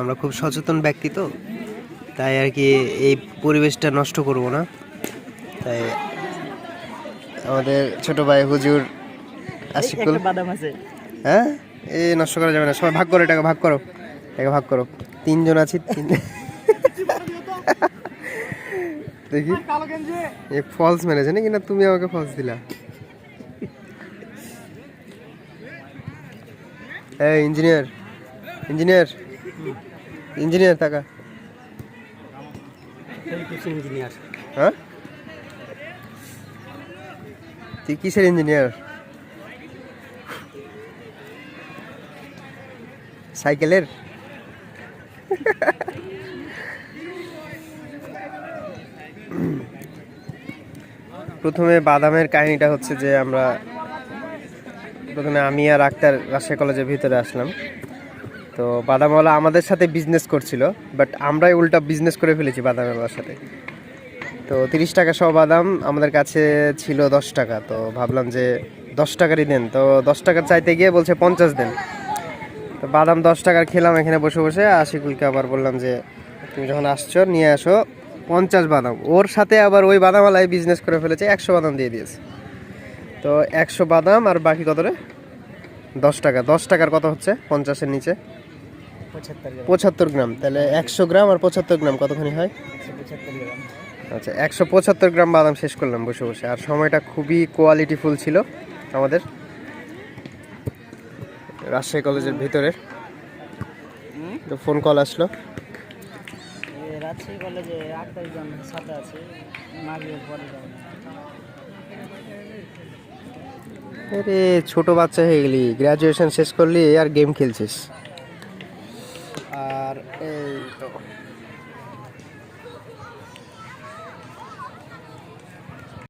আমরা খুব সচেতন ব্যক্তি তো তাই আর কি এই পরিবেশটা নষ্ট করব না। তাই আমাদের ছোট ভাই হুজুর আশিকুল। হ্যাঁ? এ নষ্ট করা যাবে না সবাই ভাগ করো এটাকে ভাগ করো এটাকে ভাগ করো। তিনজন আছি তিন দেখি। এ ফলস মেরেছে নাকি না তুমি আমাকে ফলস দিলা? এই ইঞ্জিনিয়ার ইঞ্জিনিয়ার ইঞ্জিনিয়ার থাকা? ইঞ্জিনিয়ার। হ্যাঁ? তুই কিসের ইঞ্জিনিয়ার? সাইকেলের? প্রথমে বাদামের কাহিনীটা হচ্ছে যে আমরা প্রথমে আমি আর আক্তার রাজশাহী কলেজের ভিতরে আসলাম। তো বাদামওয়ালা আমাদের সাথে বিজনেস করছিল বাট আমরাই উল্টা বিজনেস করে ফেলেছি বাদামওয়ালার সাথে। তো তিরিশ টাকা সহ বাদাম, আমাদের কাছে ছিল দশ টাকা, তো ভাবলাম যে দশ টাকারই দেন। তো দশ টাকার চাইতে গিয়ে বলছে পঞ্চাশ দেন। তো বাদাম দশ টাকার খেলাম এখানে বসে বসে আশিকুলকে আবার বললাম যে, তুমি যখন আসছো, নিয়ে আসো পঞ্চাশ বাদাম। ওর সাথে আবার ওই বাদামওয়ালাই বিজনেস করে ফেলেছে, একশো বাদাম দিয়ে দিয়েছে। তো একশো বাদাম, আর বাকি কত রে? দশ টাকা। দশ টাকার কত হচ্ছে? পঞ্চাশের নিচে। পঁচাত্তর গ্রাম। তাহলে একশো গ্রাম আর পঁচাত্তর গ্রাম কতখানি হয়? আচ্ছা একশো পঁচাত্তর গ্রাম বাদাম শেষ করলাম বসে বসে। আর সময়টা খুবই কোয়ালিটিফুল ছিল আমাদের। রাজশাহী কলেজের ভিতরে তো ফোন কল আসলো। রাজশাহী কলেজে সাথে আছে। আরে ছোট বাচ্চা হয়ে গেলি। গ্র্যাজুয়েশন শেষ করলি আর গেম খেলছিস। আর এই তো